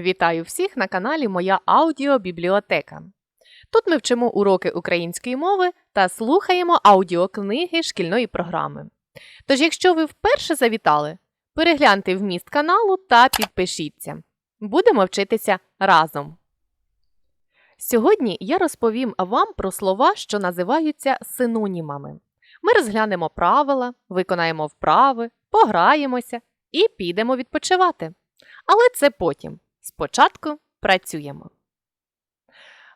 Вітаю всіх на каналі Моя аудіобібліотека. Тут ми вчимо уроки української мови та слухаємо аудіокниги шкільної програми. Тож, якщо ви вперше завітали, перегляньте вміст каналу та підпишіться. Будемо вчитися разом. Сьогодні я розповім вам про слова, що називаються синонімами. Ми розглянемо правила, виконаємо вправи, пограємося і підемо відпочивати. Але це потім. Спочатку працюємо.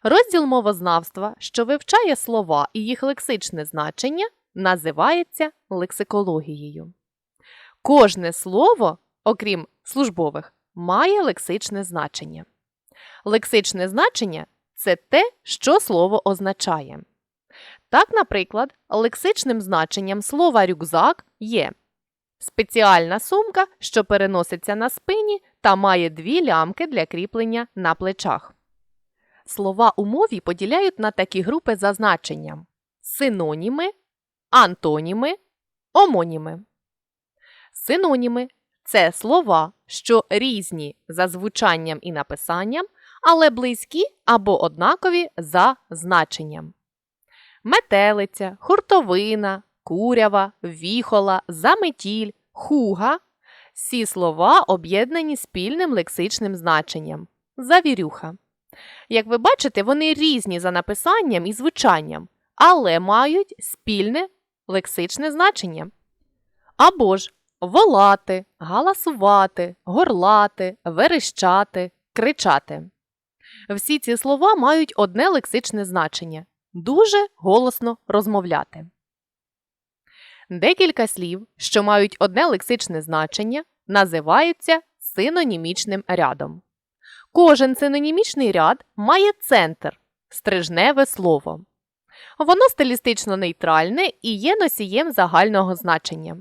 Розділ мовознавства, що вивчає слова і їх лексичне значення, називається лексикологією. Кожне слово, окрім службових, має лексичне значення. Лексичне значення це те, що слово означає. Так, наприклад, лексичним значенням слова рюкзак є спеціальна сумка, що переноситься на спині та має дві лямки для кріплення на плечах. Слова у мові поділяють на такі групи за значенням синоніми, антоніми, омоніми. Синоніми це слова, що різні за звучанням і написанням, але близькі або однакові за значенням. Метелиця, хуртовина, курява, віхола, заметіль, хуга всі слова об'єднані спільним лексичним значенням завірюха. Як ви бачите, вони різні за написанням і звучанням, але мають спільне лексичне значення. Або ж волати, галасувати, горлати, верещати, кричати. Всі ці слова мають одне лексичне значення дуже голосно розмовляти. Декілька слів, що мають одне лексичне значення, називаються синонімічним рядом. Кожен синонімічний ряд має центр стрижневе слово. Воно стилістично нейтральне і є носієм загального значення.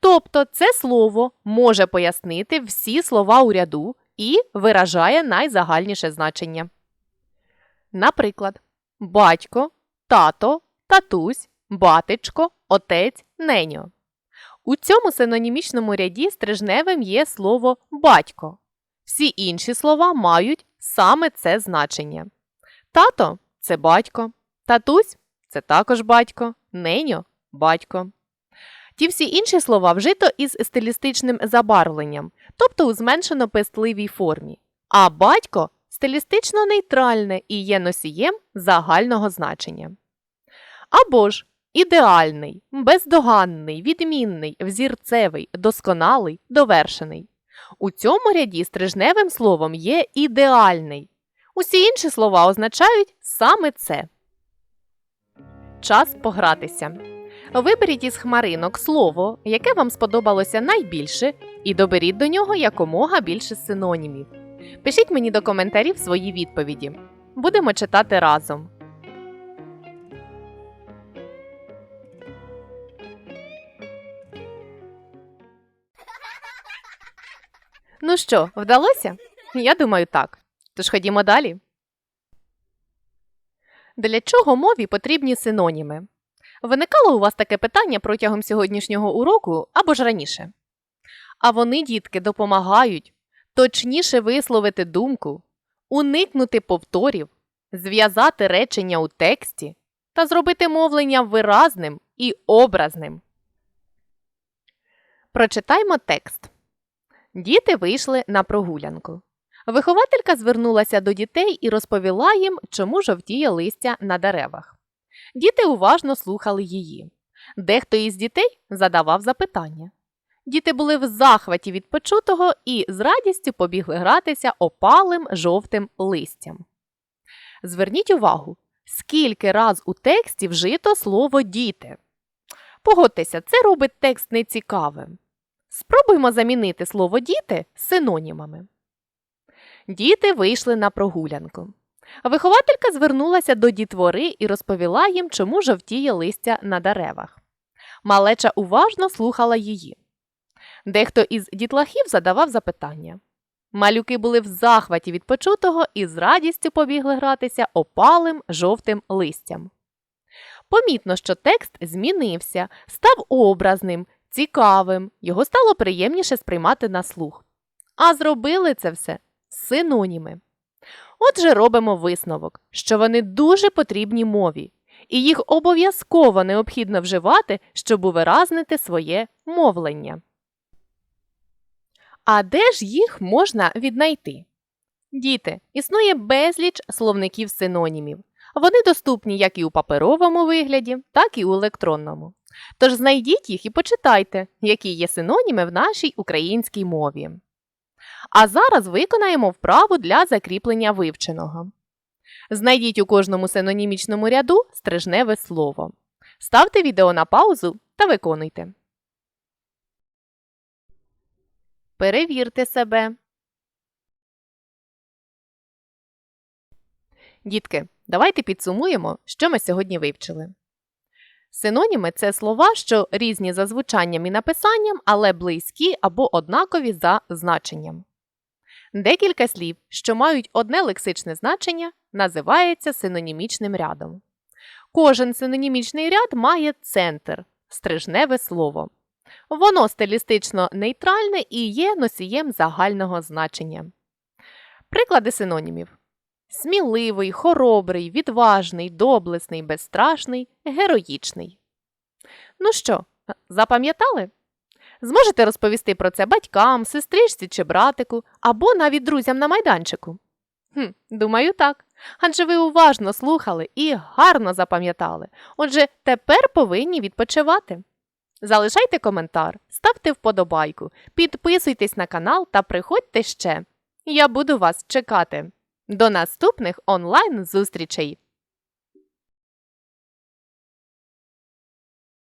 Тобто це слово може пояснити всі слова у ряду і виражає найзагальніше значення. Наприклад, батько, тато, татусь, батечко, отець, неньо. У цьому синонімічному ряді стрижневим є слово батько. Всі інші слова мають саме це значення. Тато це батько, татусь це також батько, неньо батько. Ті всі інші слова вжито із стилістичним забарвленням, тобто у зменшено пестливій формі. А батько стилістично нейтральне і є носієм загального значення. Або ж ідеальний, бездоганний, відмінний, взірцевий, досконалий, довершений. У цьому ряді стрижневим словом є ідеальний. Усі інші слова означають саме це. Час погратися. Виберіть із хмаринок слово, яке вам сподобалося найбільше, і доберіть до нього якомога більше синонімів. Пишіть мені до коментарів свої відповіді. Будемо читати разом. Ну що, вдалося? Я думаю, так. Тож ходімо далі. Для чого мові потрібні синоніми? Виникало у вас таке питання протягом сьогоднішнього уроку або ж раніше. А вони, дітки, допомагають точніше висловити думку, уникнути повторів, зв'язати речення у тексті та зробити мовлення виразним і образним. Прочитаймо текст. Діти вийшли на прогулянку. Вихователька звернулася до дітей і розповіла їм, чому жовтіє листя на деревах. Діти уважно слухали її. Дехто із дітей задавав запитання. Діти були в захваті від почутого і з радістю побігли гратися опалим жовтим листям. Зверніть увагу, скільки раз у тексті вжито слово діти. Погодьтеся, це робить текст нецікавим. Спробуймо замінити слово діти синонімами. Діти вийшли на прогулянку. Вихователька звернулася до дітвори і розповіла їм, чому жовтіє листя на деревах. Малеча уважно слухала її. Дехто із дітлахів задавав запитання. Малюки були в захваті від почутого і з радістю побігли гратися опалим жовтим листям. Помітно, що текст змінився, став образним, цікавим, його стало приємніше сприймати на слух. А зробили це все синоніми. Отже, робимо висновок, що вони дуже потрібні мові, і їх обов'язково необхідно вживати, щоб увиразнити своє мовлення. А де ж їх можна віднайти? Діти, існує безліч словників синонімів. Вони доступні як і у паперовому вигляді, так і у електронному. Тож знайдіть їх і почитайте, які є синоніми в нашій українській мові. А зараз виконаємо вправу для закріплення вивченого. Знайдіть у кожному синонімічному ряду стрижневе слово. Ставте відео на паузу та виконуйте. Перевірте себе. Дітки, давайте підсумуємо, що ми сьогодні вивчили. Синоніми це слова, що різні за звучанням і написанням, але близькі або однакові за значенням. Декілька слів, що мають одне лексичне значення, називається синонімічним рядом. Кожен синонімічний ряд має центр стрижневе слово. Воно стилістично нейтральне і є носієм загального значення. Приклади синонімів: сміливий, хоробрий, відважний, доблесний, безстрашний, героїчний. Ну що, запам'ятали? Зможете розповісти про це батькам, сестричці чи братику, або навіть друзям на майданчику? Хм, думаю, так. Адже ви уважно слухали і гарно запам'ятали. Отже, тепер повинні відпочивати. Залишайте коментар, ставте вподобайку, підписуйтесь на канал та приходьте ще. Я буду вас чекати. До наступних онлайн зустрічей!